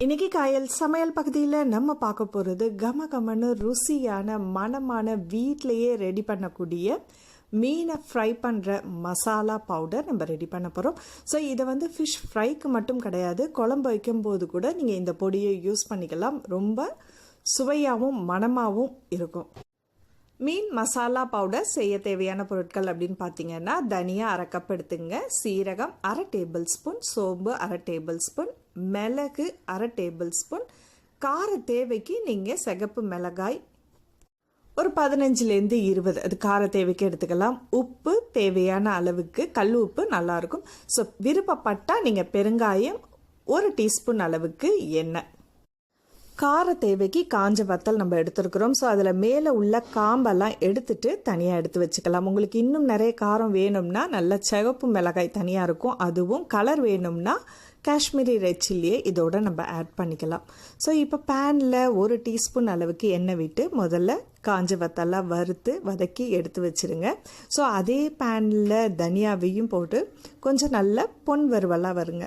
இன்னைக்கு காயல் சமையல் பகுதியில் நம்ம பார்க்க போகிறது கம கமன்னு ருசியான மனமான வீட்டிலையே ரெடி பண்ணக்கூடிய மீனை ஃப்ரை பண்ணுற மசாலா பவுடர் நம்ம ரெடி பண்ண போகிறோம் ஸோ இதை வந்து ஃபிஷ் ஃப்ரைக்கு மட்டும் கிடையாது குழம்பு வைக்கும்போது கூட நீங்கள் இந்த பொடியை யூஸ் பண்ணிக்கலாம். ரொம்ப சுவையாகவும் மனமாகவும் இருக்கும். மீன் மசாலா பவுடர் செய்ய தேவையான பொருட்கள் அப்படின்னு பார்த்தீங்கன்னா தனியா அரை கப் எடுத்துங்க. சீரகம் அரை டேபிள் ஸ்பூன் சோம்பு அரை டேபிள் ஸ்பூன் மிளகு அரை டேபிள் ஸ்பூன் கார தேவைக்கு நீங்கள் சிகப்பு மிளகாய் ஒரு பதினஞ்சுலேருந்து இருபது. அது கார தேவைக்கு எடுத்துக்கலாம். உப்பு தேவையான அளவுக்கு கல் உப்பு நல்லாயிருக்கும் ஸோ விருப்பப்பட்டால் நீங்கள் பெருங்காயம் ஒரு டீஸ்பூன் அளவுக்கு எண்ணெய். கார தேவைக்கு காஞ்ச வத்தல் நம்ம எடுத்துருக்குறோம். ஸோ அதில் மேலே உள்ள காம்பெல்லாம் எடுத்துட்டு தனியாக எடுத்து வச்சுக்கலாம். உங்களுக்கு இன்னும் நிறைய காரம் வேணும்னா நல்ல சிகப்பு மிளகாய் தனியாக இருக்கும். அதுவும் கலர் வேணும்னா காஷ்மீரி ரெட் சில்லியை இதோட நம்ம ஆட் பண்ணிக்கலாம். ஸோ இப்போ பேனில் ஒரு டீஸ்பூன் அளவுக்கு எண்ணெய் விட்டு முதல்ல காஞ்ச வத்தெல்லாம் வறுத்து வதக்கி எடுத்து வச்சுருங்க. ஸோ அதே பேனில் தனியாவையும் போட்டு கொஞ்சம் நல்லா பொன் வறுவலாக வருங்க.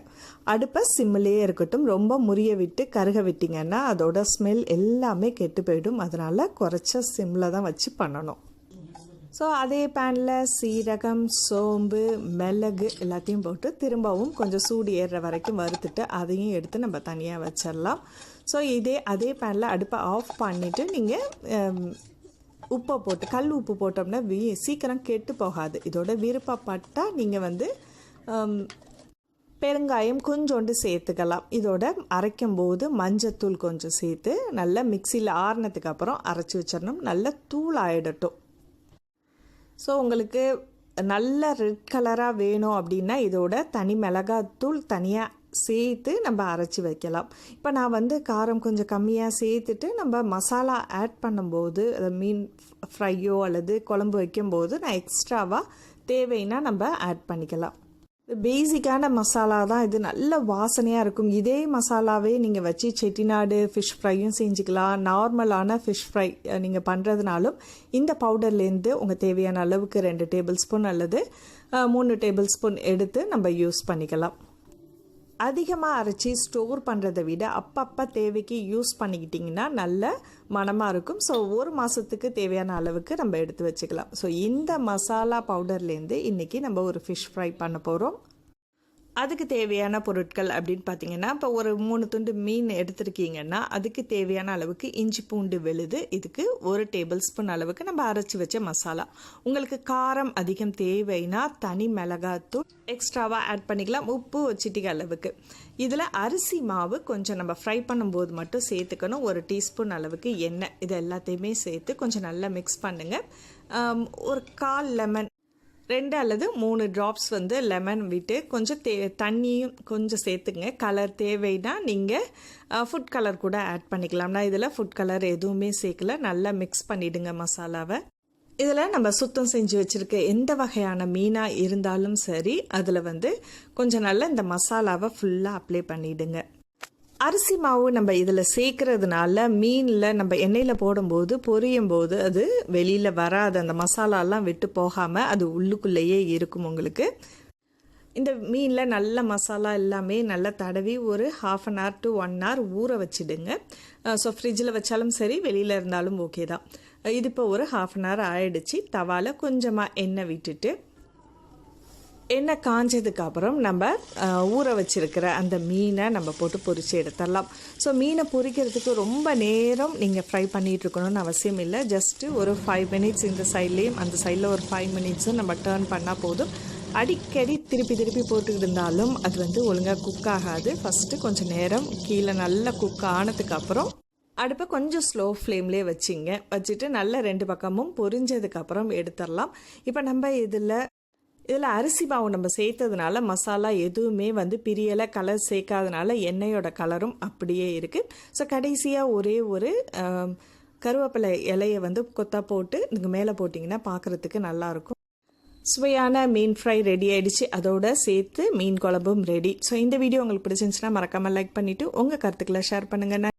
அடுப்பை சிம்மிலேயே இருக்கட்டும் ரொம்ப முறிய விட்டு கருக விட்டிங்கன்னா அதோட ஸ்மெல் எல்லாமே கெட்டு போயிடும். அதனால் குறைச்ச சிம்மில் தான் வச்சு பண்ணணும். ஸோ அதே பேனில் சீரகம் சோம்பு மிளகு எல்லாத்தையும் போட்டு திரும்பவும் கொஞ்சம் சூடு ஏறுற வரைக்கும் வறுத்துட்டு அதையும் எடுத்து நம்ம தனியாக வச்சிடலாம். ஸோ இதே அதே பேனில் அடுப்பை ஆஃப் பண்ணிவிட்டு நீங்கள் உப்பை போட்டு கல் உப்பு போட்டோம்னா வீ சீக்கிரம் கெட்டு போகாது. இதோட விருப்பப்பட்டால் நீங்கள் வந்து பெருங்காயம் கொஞ்சோண்டு சேர்த்துக்கலாம். இதோட அரைக்கும் போது மஞ்சத்தூள் கொஞ்சம் சேர்த்து நல்லா மிக்சியில் ஆறினதுக்கு அப்புறம் அரைச்சி வச்சிடணும். நல்லா தூள் ஆகிடட்டும் ஸோ உங்களுக்கு நல்ல ரெட் கலராக வேணும் அப்படின்னா இதோட தனி மிளகாத்தூள் தனியாக சேர்த்து நம்ம அரைச்சி வைக்கலாம். இப்போ நான் வந்து காரம் கொஞ்சம் கம்மியாக சேர்த்துட்டு நம்ம மசாலா ஆட் பண்ணும்போது மீன் ஃப்ரையோ அல்லது குழம்பு வைக்கும்போது நான் எக்ஸ்ட்ராவாக தேவைன்னா நம்ம ஆட் பண்ணிக்கலாம். பேசிக்கான மசாலா தான் இது. நல்ல வாசனையாக இருக்கும். இதே மசாலாவே நீங்கள் வச்சு செட்டிநாடு ஃபிஷ் ஃப்ரையும் செஞ்சுக்கலாம். நார்மலான ஃபிஷ் ஃப்ரை நீங்கள் பண்ணுறதுனாலும் இந்த பவுடர்லேருந்து உங்கள் தேவையான அளவுக்கு ரெண்டு டேபிள் ஸ்பூன் அல்லது மூணு டேபிள் ஸ்பூன் எடுத்து நம்ம யூஸ் பண்ணிக்கலாம். அதிகமாக அரைச்சி ஸ்டோர் பண்ணுறதை விட அப்பப்போ தேவைக்கு யூஸ் பண்ணிக்கிட்டிங்கன்னா நல்ல மனமாக இருக்கும். ஸோ ஒரு மாதத்துக்கு தேவையான அளவுக்கு நம்ம எடுத்து வச்சுக்கலாம். ஸோ இந்த மசாலா பவுடர்லேருந்து இன்றைக்கி நம்ம ஒரு ஃபிஷ் ஃப்ரை பண்ண போகிறோம் அதுக்கு தேவையான பொருட்கள் அப்படின்னு பார்த்தீங்கன்னா இப்போ ஒரு மூணு துண்டு மீன் எடுத்திருக்கீங்கன்னா அதுக்கு தேவையான அளவுக்கு இஞ்சி பூண்டு விழுது இதுக்கு ஒரு டேபிள் ஸ்பூன் அளவுக்கு நம்ம அரைச்சி வச்ச மசாலா. உங்களுக்கு காரம் அதிகம் தேவைன்னா தனி மிளகாத்தூள் எக்ஸ்ட்ராவாக ஆட் பண்ணிக்கலாம். உப்பு வச்சிட்டிக்க அளவுக்கு. இதில் அரிசி மாவு கொஞ்சம் நம்ம ஃப்ரை பண்ணும்போது மட்டும் சேர்த்துக்கணும். ஒரு டீஸ்பூன் அளவுக்கு எண்ணெய். இது எல்லாத்தையுமே சேர்த்து கொஞ்சம் நல்லா மிக்ஸ் பண்ணுங்கள் ஒரு கால் லெமன் ரெண்டு அல்லது மூணு ட்ராப்ஸ் வந்து லெமன் விட்டு கொஞ்சம் தே தண்ணியும் கொஞ்சம் சேர்த்துங்க கலர் தேவைன்னா நீங்கள் ஃபுட் கலர் கூட ஆட் பண்ணிக்கலாம். நான் இதில் ஃபுட் கலர் எதுவுமே சேர்க்கல. நல்லா மிக்ஸ் பண்ணிவிடுங்க மசாலாவை. இதில் நம்ம சுத்தம் செஞ்சு வச்சுருக்க எந்த வகையான மீனாக இருந்தாலும் சரி அதில் வந்து கொஞ்சம் நல்லா இந்த மசாலாவை ஃபுல்லாக அப்ளை பண்ணிவிடுங்க அரிசி மாவு நம்ம இதில் சேர்க்கறதுனால மீனில் நம்ம எண்ணெயில் போடும்போது பொரியும் போது அது வெளியில் வராது அந்த மசாலாலாம் விட்டு போகாமல் அது உள்ளுக்குள்ளேயே இருக்கும் உங்களுக்கு. இந்த மீனில் நல்ல மசாலா எல்லாமே நல்லா தடவி ஒரு half an hour to one hour ஊற வச்சுடுங்க. ஸோ ஃப்ரிட்ஜில் வச்சாலும் சரி வெளியில் இருந்தாலும் ஓகே தான். இது இப்போ ஒரு ஹாஃப் அன் ஹவர் ஆயிடுச்சு. தவாவில் கொஞ்சமாக எண்ணெய் விட்டுட்டு எண்ணெய் காஞ்சதுக்கு அப்புறம் நம்ம ஊற வச்சிருக்கிற அந்த மீனை நம்ம போட்டு பொரித்து எடுத்துடலாம். ஸோ மீனை பொரிக்கிறதுக்கு ரொம்ப நேரம் நீங்கள் ஃப்ரை பண்ணிகிட்ருக்கணும்னு அவசியம் இல்லை. ஜஸ்ட்டு ஒரு ஃபைவ் மினிட்ஸ் இந்த சைட்லேயும் அந்த சைடில் ஒரு ஃபைவ் மினிட்ஸும் நம்ம டேர்ன் பண்ணால் போதும். அடிக்கடி திருப்பி திருப்பி போட்டுக்கிட்டு இருந்தாலும் அது வந்து ஒழுங்காக குக் ஆகாது. ஃபஸ்ட்டு கொஞ்சம் நேரம் கீழே நல்லா குக் ஆனதுக்கப்புறம் அடுப்பை கொஞ்சம் ஸ்லோ ஃப்ளேம்லேயே வச்சிங்க. வச்சுட்டு நல்ல ரெண்டு பக்கமும் பொரிஞ்சதுக்கப்புறம் எடுத்துடலாம். இப்போ நம்ம இதில் இதில் அரிசி மாவு நம்ம சேர்த்ததுனால மசாலா எதுவுமே வந்து பிரியலை கலர் சேர்க்காதனால எண்ணெயோட கலரும் அப்படியே இருக்குது ஸோ கடைசியாக ஒரே ஒரு கருவேப்பிலை இலையை வந்து கொத்தா போட்டு நீங்கள் மேலே போட்டிங்கன்னா பார்க்குறதுக்கு நல்லாயிருக்கும் சுவையான மீன் ஃப்ரை ரெடி ஆகிடுச்சு அதோட சேர்த்து மீன் குழம்பும் ரெடி ஸோ இந்த வீடியோ உங்களுக்கு பிடிச்சிருந்துச்சுன்னா மறக்காமல் லைக் பண்ணிவிட்டு உங்கள் கருத்துக்களை ஷேர் பண்ணுங்கள்